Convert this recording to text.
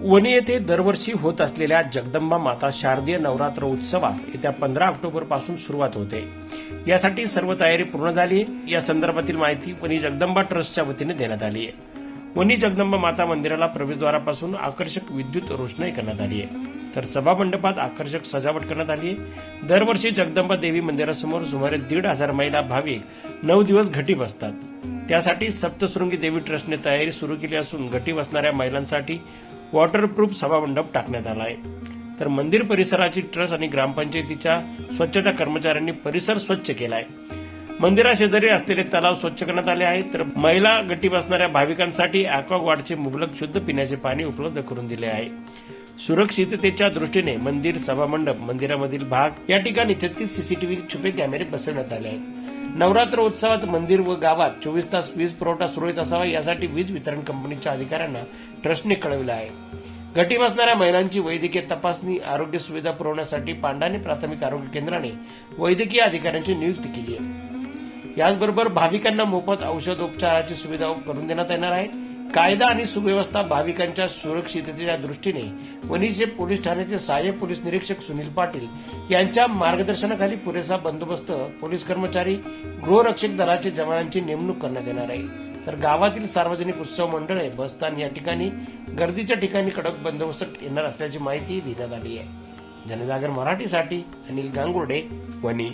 वणी येथे दरवर्षी होत असलेल्या जगदंबा माता शारदीय नवरात्र उत्सवास येत्या पंधरा ऑक्टोबरपासून सुरुवात होते. यासाठी सर्व तयारी पूर्ण झाली. या संदर्भातील माहिती वणी जगदंबा ट्रस्टच्या वतीने देण्यात आली आहे. वणी जगदंबा माता मंदिराला प्रवेशद्वारापासून आकर्षक विद्युत रोषणाई करण्यात आली आहे. तर सभा मंडपात आकर्षक सजावट करण्यात आली आहे. दरवर्षी जगदंबा देवी मंदिरासमोर सुमारे दीड हजार महिला भाविक नऊ दिवस घटी बसतात. त्यासाठी सप्तशृंगी देवी ट्रस्टने तयारी सुरू केली असून घटी बसणाऱ्या महिलांसाठी वॉटरप्रूफ सभामंडप टाकण्यात आला आहे. तर मंदिर परिसराची ट्रस्ट आणि ग्रामपंचायतीच्या स्वच्छता कर्मचाऱ्यांनी परिसर स्वच्छ केला आहे. मंदिराशेजारी असलेले तलाव स्वच्छ करण्यात आले आहेत. तर महिला गटी बसणाऱ्या भाविकांसाठी अॅक्वागार्डचे मुबलक शुद्ध पिण्याचे पाणी उपलब्ध करून दिले आहे. सुरक्षिततेच्या दृष्टीने मंदिर सभामंडप मंदिरामधील भाग या ठिकाणी छत्तीस सीसीटीव्ही छुपे कॅमेरे बसवण्यात आले आहेत. नवरात्र उत्सवात मंदिर व गावात चोवीस तास वीज पुरवठा सुरळीत असावा यासाठी वीज वितरण कंपनीच्या अधिकाऱ्यांना ट्रस्टने कळविलं आहे. घटी बसणाऱ्या महिलांची वैद्यकीय तपासणी आरोग्य सुविधा पुरवण्यासाठी पांडाने प्राथमिक आरोग्य केंद्राने वैद्यकीय अधिकाऱ्यांची नियुक्ती केली आहे. याचबरोबर भाविकांना मोफत औषध उपचाराची सुविधा करून देण्यात येणार आहे. कायदा आणि सुव्यवस्था भाविकांच्या सुरक्षिततेच्या दृष्टीने वनिसे पोलीस ठाण्याचे सहाय्यक पोलीस निरीक्षक सुनील पाटील यांच्या मार्गदर्शनाखाली पुरेसा बंदोबस्त पोलीस कर्मचारी गृहरक्षक दलाचे जवानांची नेमणूक करण्यात येणार आहे. तर गावातील सार्वजनिक उत्सव मंडळे बसस्थान या ठिकाणी गर्दीच्या ठिकाणी कडक बंदोबस्त येणार असल्याची माहिती देण्यात आली आहे. जनजागर मराठीसाठी अनिल गांगुर्डे वणी.